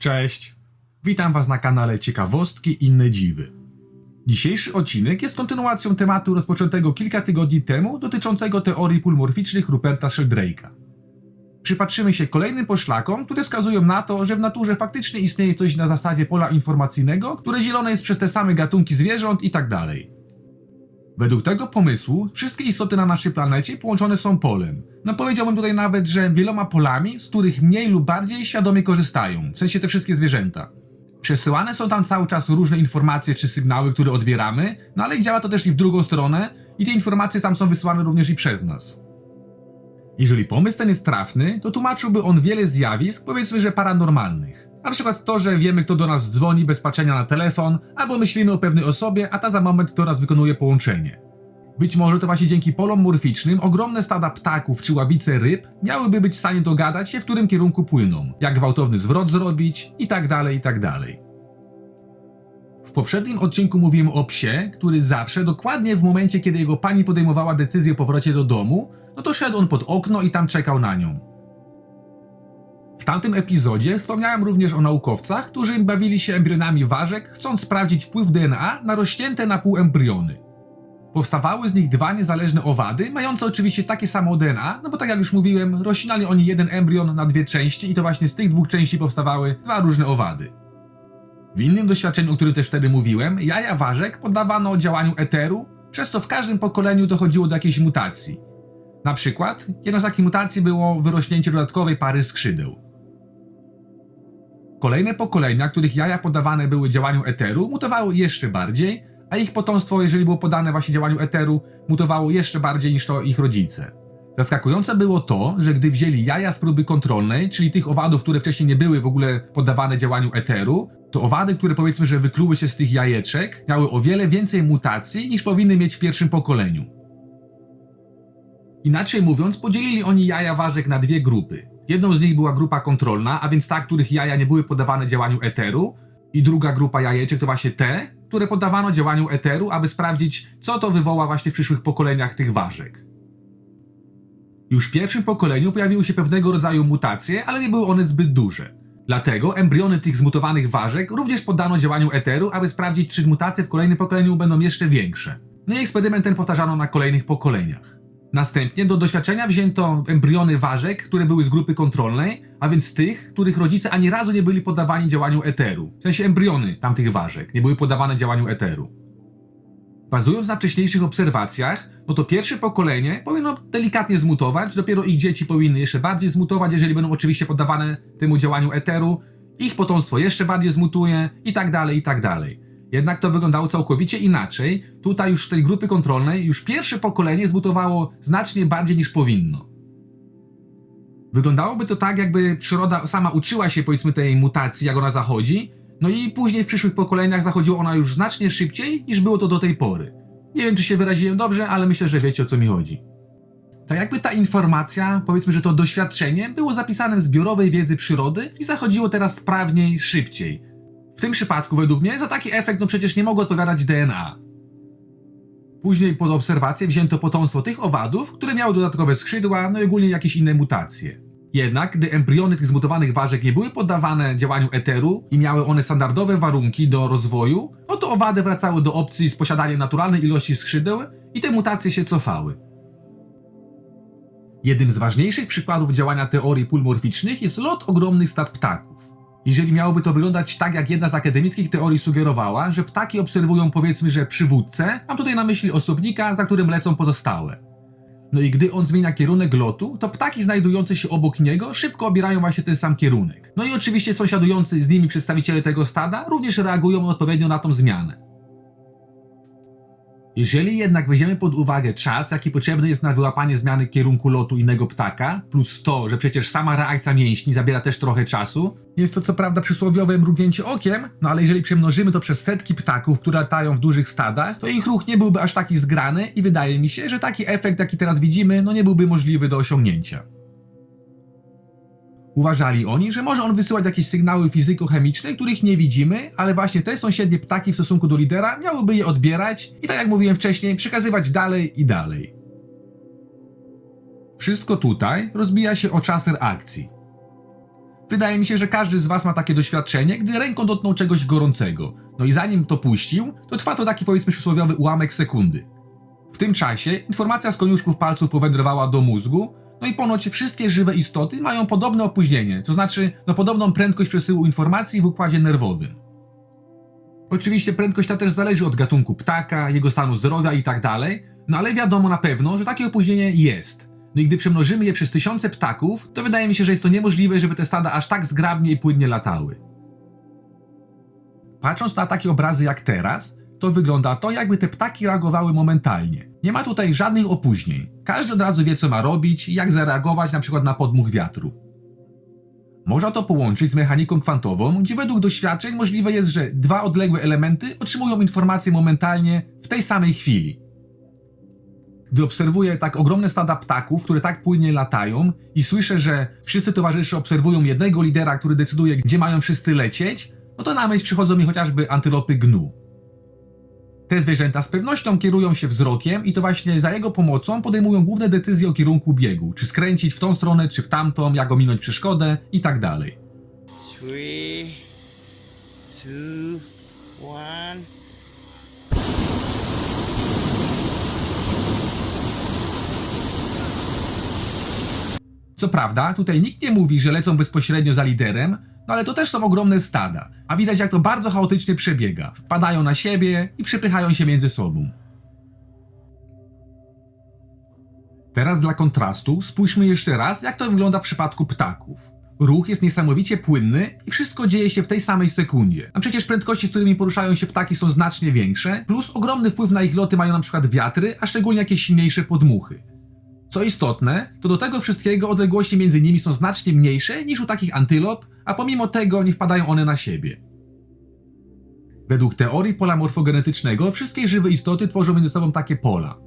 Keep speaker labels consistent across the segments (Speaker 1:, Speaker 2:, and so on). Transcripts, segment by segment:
Speaker 1: Cześć! Witam Was na kanale Ciekawostki inne dziwy. Dzisiejszy odcinek jest kontynuacją tematu rozpoczętego kilka tygodni temu dotyczącego teorii pulmorficznych Ruperta Sheldrake'a. Przypatrzymy się kolejnym poszlakom, które wskazują na to, że w naturze faktycznie istnieje coś na zasadzie pola informacyjnego, które zielone jest przez te same gatunki zwierząt i tak. Według tego pomysłu wszystkie istoty na naszej planecie połączone są polem. No powiedziałbym tutaj nawet, że wieloma polami, z których mniej lub bardziej świadomie korzystają, w sensie te wszystkie zwierzęta. Przesyłane są tam cały czas różne informacje czy sygnały, które odbieramy, no ale działa to też i w drugą stronę i te informacje tam są wysyłane również i przez nas. Jeżeli pomysł ten jest trafny, to tłumaczyłby on wiele zjawisk, powiedzmy, że paranormalnych. Na przykład to, że wiemy, kto do nas dzwoni bez patrzenia na telefon, albo myślimy o pewnej osobie, a ta za moment do nas wykonuje połączenie. Być może to właśnie dzięki polom morficznym ogromne stada ptaków czy ławice ryb miałyby być w stanie dogadać się, w którym kierunku płyną, jak gwałtowny zwrot zrobić i tak. W poprzednim odcinku mówiłem o psie, który zawsze, dokładnie w momencie, kiedy jego pani podejmowała decyzję o powrocie do domu, no to szedł on pod okno i tam czekał na nią. W tamtym epizodzie wspomniałem również o naukowcach, którzy bawili się embrionami ważek, chcąc sprawdzić wpływ DNA na rozcięte na pół embriony. Powstawały z nich dwa niezależne owady, mające oczywiście takie samo DNA, no bo tak jak już mówiłem, rozcinali oni jeden embrion na dwie części i to właśnie z tych dwóch części powstawały dwa różne owady. W innym doświadczeniu, o którym też wtedy mówiłem, jaja ważek poddawano działaniu eteru, przez co w każdym pokoleniu dochodziło do jakiejś mutacji. Na przykład, jedną z takich mutacji było wyrośnięcie dodatkowej pary skrzydeł. Kolejne pokolenia, których jaja poddawane były działaniu eteru, mutowały jeszcze bardziej, a ich potomstwo, jeżeli było podane właśnie działaniu eteru, mutowało jeszcze bardziej niż to ich rodzice. Zaskakujące było to, że gdy wzięli jaja z próby kontrolnej, czyli tych owadów, które wcześniej nie były w ogóle poddawane działaniu eteru, to owady, które powiedzmy, że wykluły się z tych jajeczek, miały o wiele więcej mutacji niż powinny mieć w pierwszym pokoleniu. Inaczej mówiąc, podzielili oni jaja ważek na dwie grupy. Jedną z nich była grupa kontrolna, a więc ta, których jaja nie były poddawane działaniu eteru, i druga grupa jajeczek to właśnie te, które poddawano działaniu eteru, aby sprawdzić, co to wywoła właśnie w przyszłych pokoleniach tych ważek. Już w pierwszym pokoleniu pojawiły się pewnego rodzaju mutacje, ale nie były one zbyt duże. Dlatego embriony tych zmutowanych ważek również poddano działaniu eteru, aby sprawdzić, czy mutacje w kolejnym pokoleniu będą jeszcze większe. No i eksperyment ten powtarzano na kolejnych pokoleniach. Następnie do doświadczenia wzięto embriony ważek, które były z grupy kontrolnej, a więc tych, których rodzice ani razu nie byli poddawani działaniu eteru. W sensie embriony tamtych ważek nie były poddawane działaniu eteru. Bazując na wcześniejszych obserwacjach, no to pierwsze pokolenie powinno delikatnie zmutować, dopiero ich dzieci powinny jeszcze bardziej zmutować, jeżeli będą oczywiście poddawane temu działaniu eteru, ich potomstwo jeszcze bardziej zmutuje i tak dalej, i tak dalej. Jednak to wyglądało całkowicie inaczej. Tutaj już z tej grupy kontrolnej już pierwsze pokolenie zmutowało znacznie bardziej niż powinno. Wyglądałoby to tak, jakby przyroda sama uczyła się powiedzmy tej mutacji, jak ona zachodzi, no i później w przyszłych pokoleniach zachodziła ona już znacznie szybciej niż było to do tej pory. Nie wiem, czy się wyraziłem dobrze, ale myślę, że wiecie o co mi chodzi. Tak jakby ta informacja, powiedzmy, że to doświadczenie było zapisane w zbiorowej wiedzy przyrody i zachodziło teraz sprawniej, szybciej. W tym przypadku, według mnie, za taki efekt no przecież nie mogło odpowiadać DNA. Później pod obserwację wzięto potomstwo tych owadów, które miały dodatkowe skrzydła, no i ogólnie jakieś inne mutacje. Jednak, gdy embriony tych zmutowanych ważek nie były poddawane działaniu eteru i miały one standardowe warunki do rozwoju, no to owady wracały do opcji z posiadaniem naturalnej ilości skrzydeł i te mutacje się cofały. Jednym z ważniejszych przykładów działania teorii pulmorficznych jest lot ogromnych stad ptaków. Jeżeli miałoby to wyglądać tak, jak jedna z akademickich teorii sugerowała, że ptaki obserwują powiedzmy, że przywódcę, mam tutaj na myśli osobnika, za którym lecą pozostałe. No i gdy on zmienia kierunek lotu, to ptaki znajdujące się obok niego szybko obierają właśnie ten sam kierunek. No i oczywiście sąsiadujący z nimi przedstawiciele tego stada również reagują odpowiednio na tą zmianę. Jeżeli jednak weźmiemy pod uwagę czas, jaki potrzebny jest na wyłapanie zmiany kierunku lotu innego ptaka, plus to, że przecież sama reakcja mięśni zabiera też trochę czasu, jest to co prawda przysłowiowe mrugnięcie okiem, no ale jeżeli przemnożymy to przez setki ptaków, które latają w dużych stadach, to ich ruch nie byłby aż taki zgrany i wydaje mi się, że taki efekt, jaki teraz widzimy, no nie byłby możliwy do osiągnięcia. Uważali oni, że może on wysyłać jakieś sygnały fizyko-chemiczne, których nie widzimy, ale właśnie te sąsiednie ptaki w stosunku do lidera miałyby je odbierać i tak jak mówiłem wcześniej, przekazywać dalej i dalej. Wszystko tutaj rozbija się o czas reakcji. Wydaje mi się, że każdy z Was ma takie doświadczenie, gdy ręką dotknął czegoś gorącego. No i zanim to puścił, to trwa to taki powiedzmy przysłowiowy ułamek sekundy. W tym czasie informacja z koniuszków palców powędrowała do mózgu, no i ponoć wszystkie żywe istoty mają podobne opóźnienie, to znaczy no podobną prędkość przesyłu informacji w układzie nerwowym. Oczywiście prędkość ta też zależy od gatunku ptaka, jego stanu zdrowia i tak no ale wiadomo na pewno, że takie opóźnienie jest. No i gdy przemnożymy je przez tysiące ptaków, to wydaje mi się, że jest to niemożliwe, żeby te stada aż tak zgrabnie i płynnie latały. Patrząc na takie obrazy jak teraz, to wygląda to, jakby te ptaki reagowały momentalnie. Nie ma tutaj żadnych opóźnień. Każdy od razu wie, co ma robić i jak zareagować na przykład na podmuch wiatru. Można to połączyć z mechaniką kwantową, gdzie według doświadczeń możliwe jest, że dwa odległe elementy otrzymują informacje momentalnie w tej samej chwili. Gdy obserwuję tak ogromne stada ptaków, które tak płynnie latają i słyszę, że wszyscy towarzysze obserwują jednego lidera, który decyduje, gdzie mają wszyscy lecieć, no to na myśl przychodzą mi chociażby antylopy gnu. Te zwierzęta z pewnością kierują się wzrokiem i to właśnie za jego pomocą podejmują główne decyzje o kierunku biegu, czy skręcić w tą stronę, czy w tamtą, jak ominąć przeszkodę i tak dalej.
Speaker 2: Three, two, one.
Speaker 1: Co prawda, tutaj nikt nie mówi, że lecą bezpośrednio za liderem, no ale to też są ogromne stada, a widać jak to bardzo chaotycznie przebiega. Wpadają na siebie i przepychają się między sobą. Teraz dla kontrastu spójrzmy jeszcze raz, jak to wygląda w przypadku ptaków. Ruch jest niesamowicie płynny i wszystko dzieje się w tej samej sekundzie. A przecież prędkości, z którymi poruszają się ptaki są znacznie większe, plus ogromny wpływ na ich loty mają na przykład wiatry, a szczególnie jakieś silniejsze podmuchy. Co istotne, to do tego wszystkiego odległości między nimi są znacznie mniejsze niż u takich antylop, a pomimo tego nie wpadają one na siebie. Według teorii pola morfogenetycznego wszystkie żywe istoty tworzą między sobą takie pola.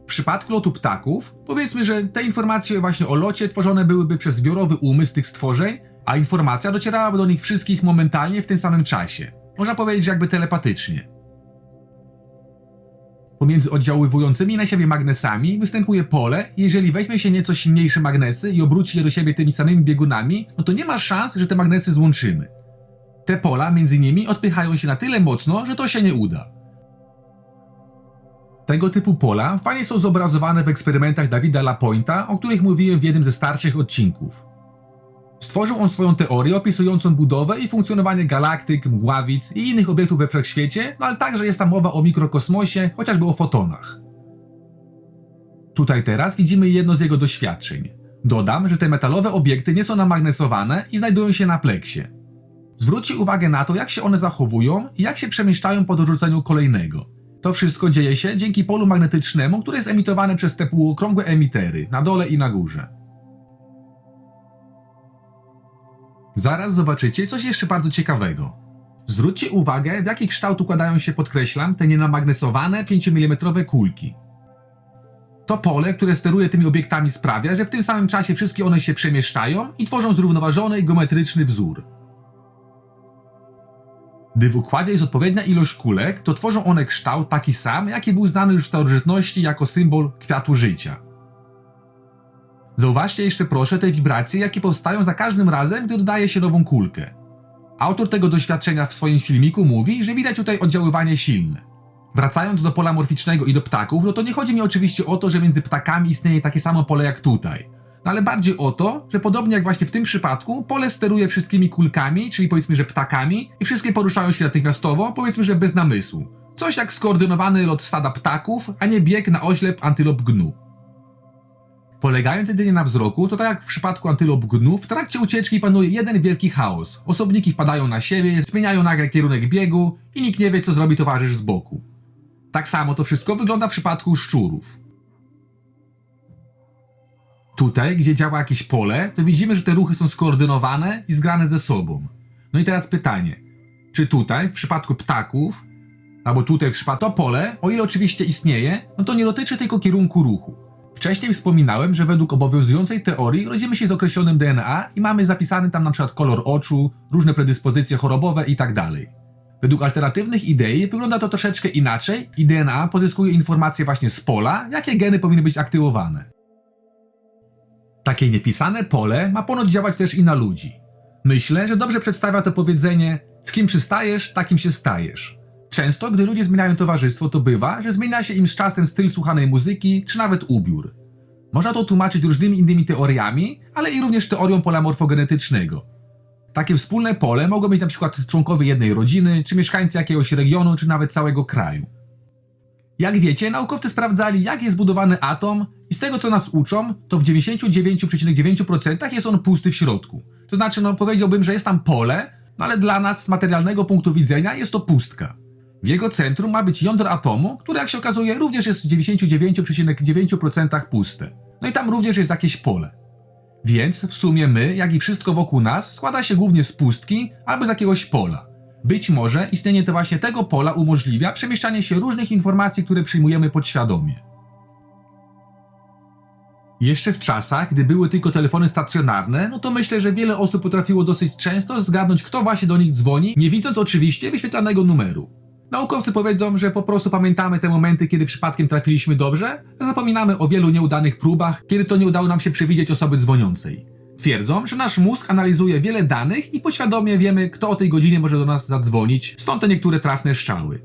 Speaker 1: W przypadku lotu ptaków, powiedzmy, że te informacje właśnie o locie tworzone byłyby przez zbiorowy umysł tych stworzeń, a informacja docierałaby do nich wszystkich momentalnie w tym samym czasie. Można powiedzieć, jakby telepatycznie. Pomiędzy oddziaływującymi na siebie magnesami występuje pole i jeżeli weźmie się nieco silniejsze magnesy i obróci je do siebie tymi samymi biegunami, no to nie ma szans, że te magnesy złączymy. Te pola między nimi odpychają się na tyle mocno, że to się nie uda. Tego typu pola fajnie są zobrazowane w eksperymentach Davida Lapointa, o których mówiłem w jednym ze starszych odcinków. Stworzył on swoją teorię opisującą budowę i funkcjonowanie galaktyk, mgławic i innych obiektów we wszechświecie, no ale także jest tam mowa o mikrokosmosie, chociażby o fotonach. Tutaj teraz widzimy jedno z jego doświadczeń. Dodam, że te metalowe obiekty nie są namagnesowane i znajdują się na pleksie. Zwróćcie uwagę na to, jak się one zachowują i jak się przemieszczają po dorzuceniu kolejnego. To wszystko dzieje się dzięki polu magnetycznemu, które jest emitowane przez te półokrągłe emitery na dole i na górze. Zaraz zobaczycie coś jeszcze bardzo ciekawego. Zwróćcie uwagę, w jaki kształt układają się, podkreślam, te nienamagnesowane 5 mm kulki. To pole, które steruje tymi obiektami sprawia, że w tym samym czasie wszystkie one się przemieszczają i tworzą zrównoważony i geometryczny wzór. Gdy w układzie jest odpowiednia ilość kulek, to tworzą one kształt taki sam, jaki był znany już w starożytności jako symbol kwiatu życia. Zauważcie jeszcze proszę te wibracje, jakie powstają za każdym razem, gdy dodaje się nową kulkę. Autor tego doświadczenia w swoim filmiku mówi, że widać tutaj oddziaływanie silne. Wracając do pola morficznego i do ptaków, no to nie chodzi mi oczywiście o to, że między ptakami istnieje takie samo pole jak tutaj. No ale bardziej o to, że podobnie jak właśnie w tym przypadku, pole steruje wszystkimi kulkami, czyli powiedzmy, że ptakami, i wszystkie poruszają się natychmiastowo, powiedzmy, że bez namysłu. Coś jak skoordynowany lot stada ptaków, a nie bieg na oślep antylop gnu. Polegając jedynie na wzroku, to tak jak w przypadku antylop gnu, w trakcie ucieczki panuje jeden wielki chaos. Osobniki wpadają na siebie, zmieniają nagle kierunek biegu i nikt nie wie, co zrobi towarzysz z boku. Tak samo to wszystko wygląda w przypadku szczurów. Tutaj, gdzie działa jakieś pole, to widzimy, że te ruchy są skoordynowane i zgrane ze sobą. No i teraz pytanie, czy tutaj, w przypadku ptaków, albo tutaj w przypadku to pole, o ile oczywiście istnieje, no to nie dotyczy tylko kierunku ruchu. Wcześniej wspominałem, że według obowiązującej teorii rodzimy się z określonym DNA i mamy zapisany tam przykład kolor oczu, różne predyspozycje chorobowe i tak. Według alternatywnych idei wygląda to troszeczkę inaczej i DNA pozyskuje informacje właśnie z pola, jakie geny powinny być aktywowane. Takie niepisane pole ma ponoć działać też i na ludzi. Myślę, że dobrze przedstawia to powiedzenie z kim przystajesz, takim się stajesz. Często, gdy ludzie zmieniają towarzystwo, to bywa, że zmienia się im z czasem styl słuchanej muzyki, czy nawet ubiór. Można to tłumaczyć różnymi innymi teoriami, ale i również teorią pola morfogenetycznego. Takie wspólne pole mogą na przykład członkowie jednej rodziny, czy mieszkańcy jakiegoś regionu, czy nawet całego kraju. Jak wiecie, naukowcy sprawdzali, jak jest zbudowany atom i z tego, co nas uczą, to w 99,9% jest on pusty w środku. To znaczy, no powiedziałbym, że jest tam pole, no ale dla nas z materialnego punktu widzenia jest to pustka. W jego centrum ma być jądro atomu, które jak się okazuje również jest w 99,9% puste. No i tam również jest jakieś pole. Więc w sumie my, jak i wszystko wokół nas, składa się głównie z pustki albo z jakiegoś pola. Być może istnienie to właśnie tego pola umożliwia przemieszczanie się różnych informacji, które przyjmujemy podświadomie. Jeszcze w czasach, gdy były tylko telefony stacjonarne, no to myślę, że wiele osób potrafiło dosyć często zgadnąć, kto właśnie do nich dzwoni, nie widząc oczywiście wyświetlanego numeru. Naukowcy powiedzą, że po prostu pamiętamy te momenty, kiedy przypadkiem trafiliśmy dobrze, a zapominamy o wielu nieudanych próbach, kiedy to nie udało nam się przewidzieć osoby dzwoniącej. Twierdzą, że nasz mózg analizuje wiele danych i poświadomie wiemy, kto o tej godzinie może do nas zadzwonić, stąd te niektóre trafne strzały.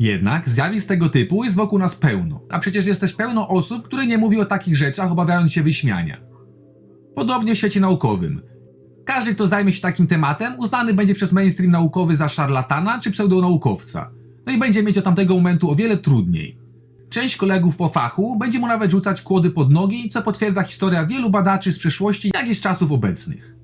Speaker 1: Jednak zjawisk tego typu jest wokół nas pełno, a przecież jest też pełno osób, które nie mówi o takich rzeczach, obawiając się wyśmiania. Podobnie w świecie naukowym. Każdy, kto zajmie się takim tematem, uznany będzie przez mainstream naukowy za szarlatana czy pseudonaukowca. No i będzie mieć od tamtego momentu o wiele trudniej. Część kolegów po fachu będzie mu nawet rzucać kłody pod nogi, co potwierdza historia wielu badaczy z przeszłości, jak i z czasów obecnych.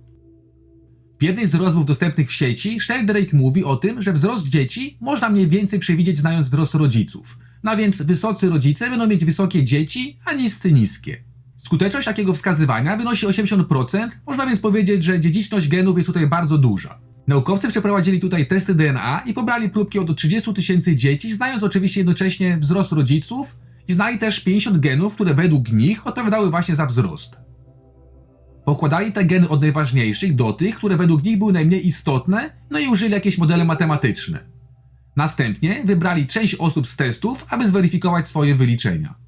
Speaker 1: W jednej z rozmów dostępnych w sieci Sheldrake mówi o tym, że wzrost dzieci można mniej więcej przewidzieć znając wzrost rodziców. No więc wysocy rodzice będą mieć wysokie dzieci, a niscy niskie. Skuteczność takiego wskazywania wynosi 80%, można więc powiedzieć, że dziedziczność genów jest tutaj bardzo duża. Naukowcy przeprowadzili tutaj testy DNA i pobrali próbki od 30 tysięcy dzieci, znając oczywiście jednocześnie wzrost rodziców i znali też 50 genów, które według nich odpowiadały właśnie za wzrost. Pokładali te geny od najważniejszych do tych, które według nich były najmniej istotne, no i użyli jakieś modele matematyczne. Następnie wybrali część osób z testów, aby zweryfikować swoje wyliczenia.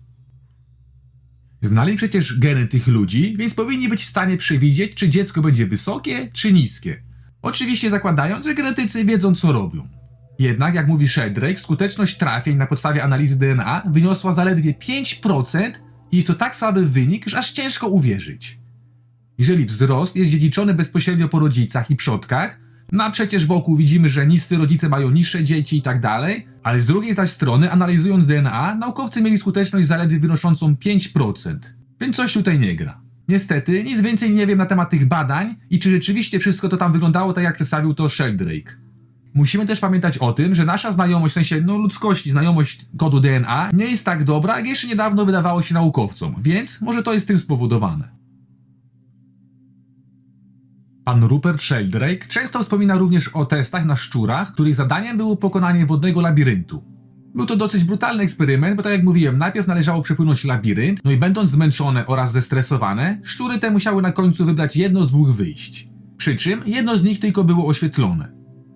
Speaker 1: Znali przecież geny tych ludzi, więc powinni być w stanie przewidzieć, czy dziecko będzie wysokie, czy niskie. Oczywiście zakładając, że genetycy wiedzą, co robią. Jednak, jak mówi Sheldrake, skuteczność trafień na podstawie analizy DNA wyniosła zaledwie 5% i jest to tak słaby wynik, że aż ciężko uwierzyć. Jeżeli wzrost jest dziedziczony bezpośrednio po rodzicach i przodkach, no a przecież wokół widzimy, że niscy rodzice mają niższe dzieci i tak dalej, ale z drugiej zaś strony, analizując DNA, naukowcy mieli skuteczność zaledwie wynoszącą 5%, więc coś tutaj nie gra. Niestety, nic więcej nie wiem na temat tych badań i czy rzeczywiście wszystko to tam wyglądało tak, jak przedstawił to Sheldrake. Musimy też pamiętać o tym, że nasza znajomość, w sensie no, ludzkości, znajomość kodu DNA nie jest tak dobra, jak jeszcze niedawno wydawało się naukowcom, więc może to jest tym spowodowane. Pan Rupert Sheldrake często wspomina również o testach na szczurach, których zadaniem było pokonanie wodnego labiryntu. Był to dosyć brutalny eksperyment, bo tak jak mówiłem, najpierw należało przepłynąć labirynt, no i będąc zmęczone oraz zestresowane, szczury te musiały na końcu wybrać jedno z dwóch wyjść. Przy czym jedno z nich tylko było oświetlone.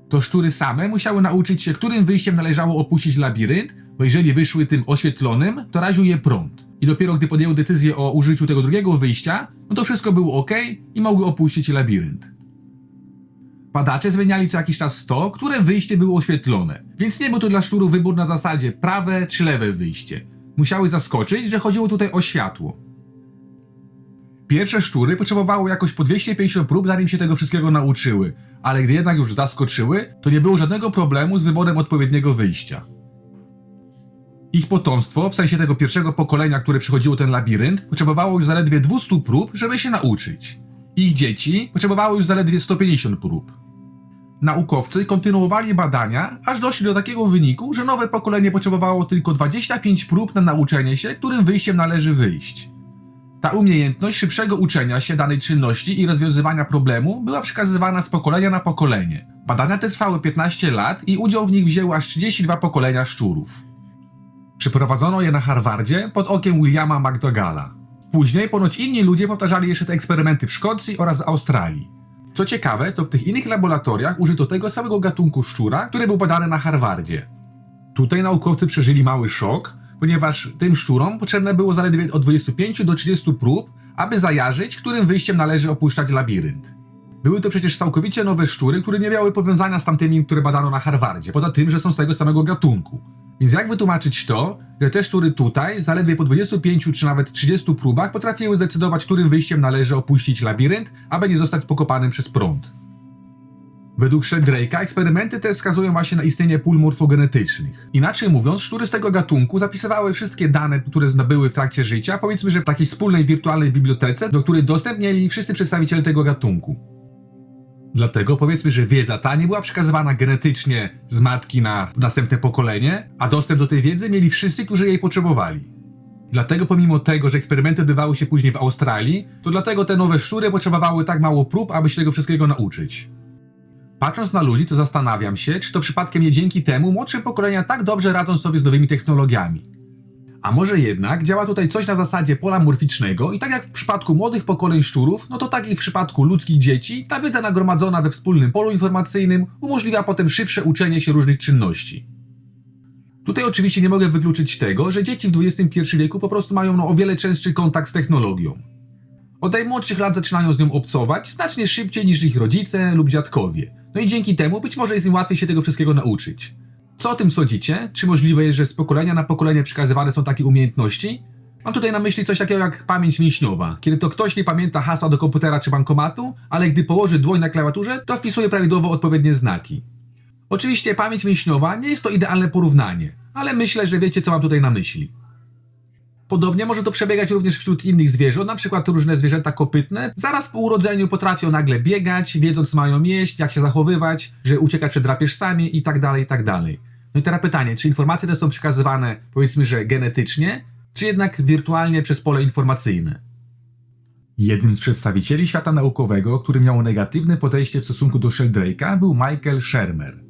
Speaker 1: To szczury same musiały nauczyć się, którym wyjściem należało opuścić labirynt, bo jeżeli wyszły tym oświetlonym, to raził je prąd. I dopiero gdy podjęły decyzję o użyciu tego drugiego wyjścia, no to wszystko było ok i mogły opuścić labirynt. Badacze zmieniali co jakiś czas to, które wyjście było oświetlone, więc nie był to dla szczurów wybór na zasadzie prawe czy lewe wyjście. Musiały zaskoczyć, że chodziło tutaj o światło. Pierwsze szczury potrzebowały jakoś po 250 prób, zanim się tego wszystkiego nauczyły, ale gdy jednak już zaskoczyły, to nie było żadnego problemu z wyborem odpowiedniego wyjścia. Ich potomstwo, w sensie tego pierwszego pokolenia, które przechodziło ten labirynt, potrzebowało już zaledwie 200 prób, żeby się nauczyć. Ich dzieci potrzebowały już zaledwie 150 prób. Naukowcy kontynuowali badania, aż doszli do takiego wyniku, że nowe pokolenie potrzebowało tylko 25 prób na nauczenie się, którym wyjściem należy wyjść. Ta umiejętność szybszego uczenia się danej czynności i rozwiązywania problemu była przekazywana z pokolenia na pokolenie. Badania te trwały 15 lat i udział w nich wzięły aż 32 pokolenia szczurów. Przeprowadzono je na Harvardzie pod okiem Williama McDougalla. Później ponoć inni ludzie powtarzali jeszcze te eksperymenty w Szkocji oraz w Australii. Co ciekawe, to w tych innych laboratoriach użyto tego samego gatunku szczura, który był badany na Harvardzie. Tutaj naukowcy przeżyli mały szok, ponieważ tym szczurom potrzebne było zaledwie od 25 do 30 prób, aby zajarzyć, którym wyjściem należy opuszczać labirynt. Były to przecież całkowicie nowe szczury, które nie miały powiązania z tamtymi, które badano na Harvardzie, poza tym, że są z tego samego gatunku. Więc jak wytłumaczyć to, że te szczury tutaj, zaledwie po 25 czy nawet 30 próbach, potrafiły zdecydować, którym wyjściem należy opuścić labirynt, aby nie zostać pokopanym przez prąd? Według Sheldrake'a eksperymenty te wskazują właśnie na istnienie pól morfogenetycznych. Inaczej mówiąc, szczury z tego gatunku zapisywały wszystkie dane, które zdobyły w trakcie życia, powiedzmy, że w takiej wspólnej wirtualnej bibliotece, do której dostęp mieli wszyscy przedstawiciele tego gatunku. Dlatego powiedzmy, że wiedza ta nie była przekazywana genetycznie z matki na następne pokolenie, a dostęp do tej wiedzy mieli wszyscy, którzy jej potrzebowali. Dlatego pomimo tego, że eksperymenty odbywały się później w Australii, to dlatego te nowe szczury potrzebowały tak mało prób, aby się tego wszystkiego nauczyć. Patrząc na ludzi, to zastanawiam się, czy to przypadkiem nie dzięki temu młodsze pokolenia tak dobrze radzą sobie z nowymi technologiami. A może jednak działa tutaj coś na zasadzie pola morficznego i tak jak w przypadku młodych pokoleń szczurów, no to tak i w przypadku ludzkich dzieci, ta wiedza nagromadzona we wspólnym polu informacyjnym umożliwia potem szybsze uczenie się różnych czynności. Tutaj oczywiście nie mogę wykluczyć tego, że dzieci w XXI wieku po prostu mają no, o wiele częstszy kontakt z technologią. Od najmłodszych lat zaczynają z nią obcować znacznie szybciej niż ich rodzice lub dziadkowie. No i dzięki temu być może jest im łatwiej się tego wszystkiego nauczyć. Co o tym sądzicie? Czy możliwe jest, że z pokolenia na pokolenie przekazywane są takie umiejętności? Mam tutaj na myśli coś takiego jak pamięć mięśniowa, kiedy to ktoś nie pamięta hasła do komputera czy bankomatu, ale gdy położy dłoń na klawiaturze, to wpisuje prawidłowo odpowiednie znaki. Oczywiście pamięć mięśniowa nie jest to idealne porównanie, ale myślę, że wiecie co mam tutaj na myśli. Podobnie może to przebiegać również wśród innych zwierząt, na przykład różne zwierzęta kopytne zaraz po urodzeniu potrafią nagle biegać, wiedząc co mają jeść, jak się zachowywać, że uciekać przed drapieżcami i tak No i teraz pytanie, czy informacje te są przekazywane powiedzmy, że genetycznie, czy jednak wirtualnie przez pole informacyjne? Jednym z przedstawicieli świata naukowego, który miał negatywne podejście w stosunku do Sheldrake'a był Michael Shermer.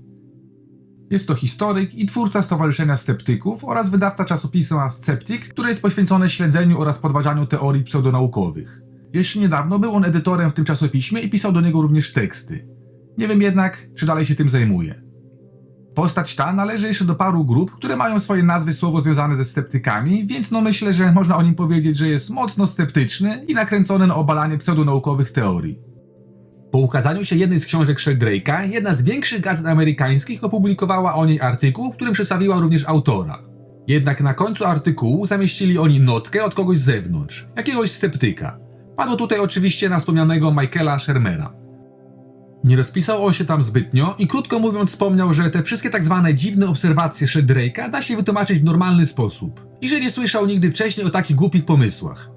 Speaker 1: Jest to historyk i twórca Stowarzyszenia Sceptyków oraz wydawca czasopisma Sceptic, które jest poświęcone śledzeniu oraz podważaniu teorii pseudonaukowych. Jeszcze niedawno był on edytorem w tym czasopiśmie i pisał do niego również teksty. Nie wiem jednak, czy dalej się tym zajmuje. Postać ta należy jeszcze do paru grup, które mają swoje nazwy słowo związane ze sceptykami, więc no myślę, że można o nim powiedzieć, że jest mocno sceptyczny i nakręcony na obalanie pseudonaukowych teorii. Po ukazaniu się jednej z książek Sheldrake'a, jedna z większych gazet amerykańskich opublikowała o niej artykuł, w którym przedstawiła również autora. Jednak na końcu artykułu zamieścili oni notkę od kogoś z zewnątrz, jakiegoś sceptyka. Padło tutaj oczywiście na wspomnianego Michaela Shermera. Nie rozpisał on się tam zbytnio i krótko mówiąc wspomniał, że te wszystkie tak zwane dziwne obserwacje Sheldrake'a da się wytłumaczyć w normalny sposób i że nie słyszał nigdy wcześniej o takich głupich pomysłach.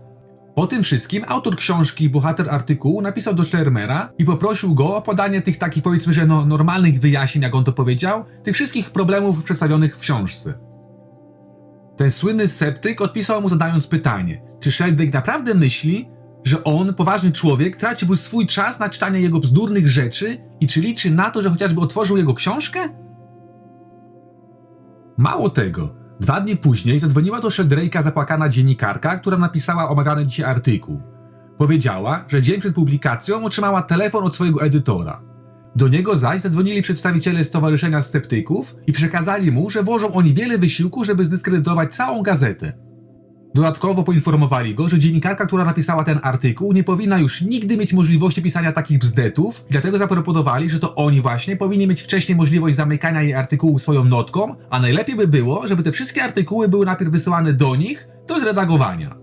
Speaker 1: Po tym wszystkim autor książki, bohater artykułu napisał do Schlermera i poprosił go o podanie tych takich powiedzmy, że no, normalnych wyjaśnień, jak on to powiedział, tych wszystkich problemów przedstawionych w książce. Ten słynny sceptyk odpisał mu zadając pytanie, czy Sheldrake naprawdę myśli, że on, poważny człowiek, traciłby swój czas na czytanie jego bzdurnych rzeczy i czy liczy na to, że chociażby otworzył jego książkę? Mało tego, dwa dni później zadzwoniła do Sheldrake'a zapłakana dziennikarka, która napisała omawiany dzisiaj artykuł. Powiedziała, że dzień przed publikacją otrzymała telefon od swojego edytora. Do niego zaś zadzwonili przedstawiciele Stowarzyszenia Sceptyków i przekazali mu, że włożą oni wiele wysiłku, żeby zdyskredytować całą gazetę. Dodatkowo poinformowali go, że dziennikarka, która napisała ten artykuł, nie powinna już nigdy mieć możliwości pisania takich bzdetów, dlatego zaproponowali, że to oni właśnie powinni mieć wcześniej możliwość zamykania jej artykułu swoją notką, a najlepiej by było, żeby te wszystkie artykuły były najpierw wysyłane do nich do zredagowania.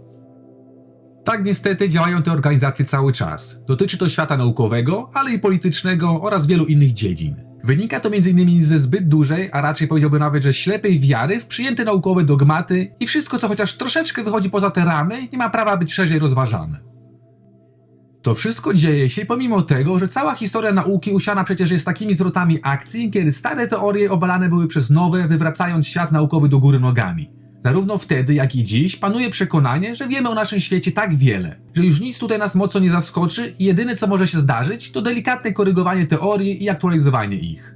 Speaker 1: Tak niestety działają te organizacje cały czas. Dotyczy to świata naukowego, ale i politycznego oraz wielu innych dziedzin. Wynika to m.in. ze zbyt dużej, a raczej powiedziałbym nawet, że ślepej wiary w przyjęte naukowe dogmaty i wszystko, co chociaż troszeczkę wychodzi poza te ramy, nie ma prawa być szerzej rozważane. To wszystko dzieje się pomimo tego, że cała historia nauki usiana przecież jest takimi zwrotami akcji, kiedy stare teorie obalane były przez nowe, wywracając świat naukowy do góry nogami. Zarówno wtedy, jak i dziś panuje przekonanie, że wiemy o naszym świecie tak wiele, że już nic tutaj nas mocno nie zaskoczy i jedyne co może się zdarzyć, to delikatne korygowanie teorii i aktualizowanie ich.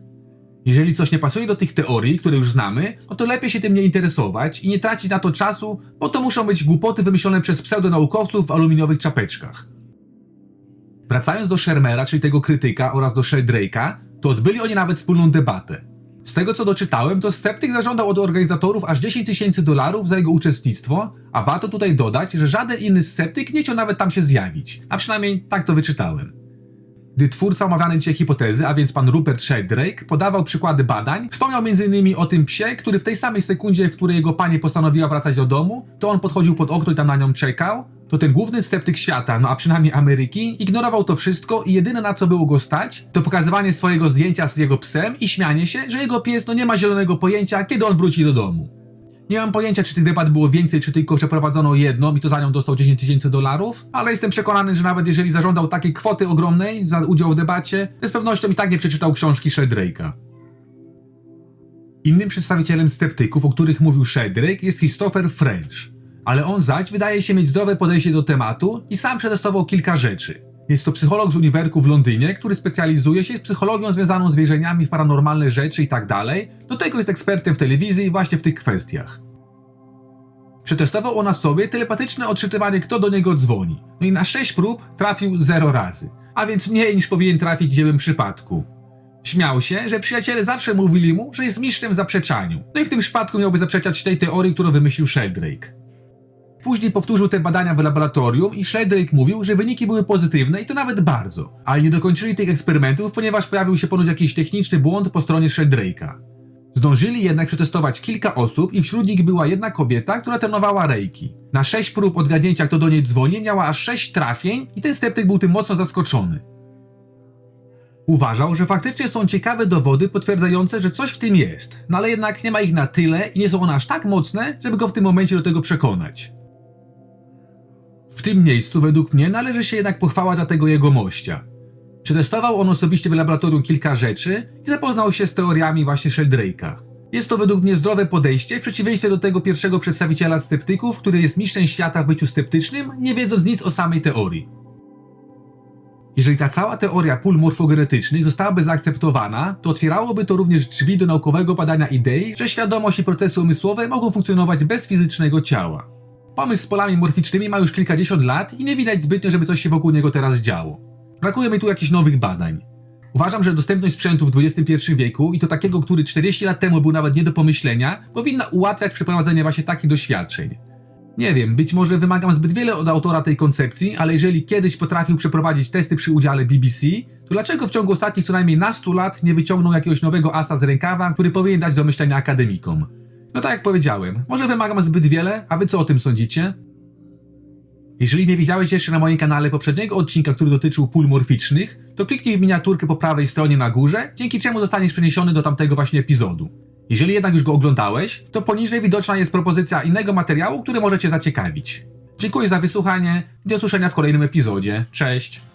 Speaker 1: Jeżeli coś nie pasuje do tych teorii, które już znamy, no to lepiej się tym nie interesować i nie tracić na to czasu, bo to muszą być głupoty wymyślone przez pseudonaukowców w aluminiowych czapeczkach. Wracając do Shermera, czyli tego krytyka oraz do Sheldrake'a, to odbyli oni nawet wspólną debatę. Z tego co doczytałem, to Skeptyk zażądał od organizatorów aż 10 tysięcy dolarów za jego uczestnictwo, a warto tutaj dodać, że żaden inny sceptyk nie chciał nawet tam się zjawić. A przynajmniej tak to wyczytałem. Gdy twórca omawianej dzisiaj hipotezy, a więc pan Rupert Sheldrake, podawał przykłady badań, wspomniał m.in. o tym psie, który w tej samej sekundzie, w której jego pani postanowiła wracać do domu, to on podchodził pod okno i tam na nią czekał, to ten główny sceptyk świata, no a przynajmniej Ameryki, ignorował to wszystko i jedyne na co było go stać, to pokazywanie swojego zdjęcia z jego psem i śmianie się, że jego pies no nie ma zielonego pojęcia, kiedy on wróci do domu. Nie mam pojęcia, czy tych debat było więcej, czy tylko przeprowadzono jedną i to za nią dostał 10 tysięcy dolarów, ale jestem przekonany, że nawet jeżeli zażądał takiej kwoty ogromnej za udział w debacie, to z pewnością i tak nie przeczytał książki Sheldrake'a. Innym przedstawicielem sceptyków, o których mówił Sheldrake, jest Christopher French. Ale on zaś wydaje się mieć zdrowe podejście do tematu i sam przetestował kilka rzeczy. Jest to psycholog z uniwerku w Londynie, który specjalizuje się z psychologią związaną z wierzeniami w paranormalne rzeczy i tak dalej. Do tego jest ekspertem w telewizji właśnie w tych kwestiach. Przetestował on na sobie telepatyczne odczytywanie, kto do niego dzwoni. No i na 6 prób trafił 0 razy, a więc mniej niż powinien trafić w dziełem przypadku. Śmiał się, że przyjaciele zawsze mówili mu, że jest mistrzem w zaprzeczaniu. No i w tym przypadku miałby zaprzeczać tej teorii, którą wymyślił Sheldrake. Później powtórzył te badania w laboratorium i Sheldrake mówił, że wyniki były pozytywne i to nawet bardzo. Ale nie dokończyli tych eksperymentów, ponieważ pojawił się ponoć jakiś techniczny błąd po stronie Sheldrake'a. Zdążyli jednak przetestować kilka osób i wśród nich była jedna kobieta, która trenowała rejki. Na sześć prób odgadnięcia, kto do niej dzwoni, miała aż sześć trafień i ten sceptyk był tym mocno zaskoczony. Uważał, że faktycznie są ciekawe dowody potwierdzające, że coś w tym jest, no ale jednak nie ma ich na tyle i nie są one aż tak mocne, żeby go w tym momencie do tego przekonać. W tym miejscu według mnie należy się jednak pochwała dla tego jego mościa. Przetestował on osobiście w laboratorium kilka rzeczy i zapoznał się z teoriami właśnie Sheldrake'a. Jest to według mnie zdrowe podejście, w przeciwieństwie do tego pierwszego przedstawiciela sceptyków, który jest mistrzem świata w byciu sceptycznym, nie wiedząc nic o samej teorii. Jeżeli ta cała teoria pól morfogenetycznych zostałaby zaakceptowana, to otwierałoby to również drzwi do naukowego badania idei, że świadomość i procesy umysłowe mogą funkcjonować bez fizycznego ciała. Pomysł z polami morficznymi ma już kilkadziesiąt lat i nie widać zbytnio, żeby coś się wokół niego teraz działo. Brakuje mi tu jakichś nowych badań. Uważam, że dostępność sprzętu w XXI wieku i to takiego, który 40 lat temu był nawet nie do pomyślenia, powinna ułatwiać przeprowadzenie właśnie takich doświadczeń. Nie wiem, być może wymagam zbyt wiele od autora tej koncepcji, ale jeżeli kiedyś potrafił przeprowadzić testy przy udziale BBC, to dlaczego w ciągu ostatnich co najmniej nastu lat nie wyciągnął jakiegoś nowego asa z rękawa, który powinien dać do myślenia akademikom? No tak jak powiedziałem, może wymagam zbyt wiele, a wy co o tym sądzicie? Jeżeli nie widziałeś jeszcze na moim kanale poprzedniego odcinka, który dotyczył pól morficznych, to kliknij w miniaturkę po prawej stronie na górze, dzięki czemu zostaniesz przeniesiony do tamtego właśnie epizodu. Jeżeli jednak już go oglądałeś, to poniżej widoczna jest propozycja innego materiału, który może Cię zaciekawić. Dziękuję za wysłuchanie i do usłyszenia w kolejnym epizodzie. Cześć!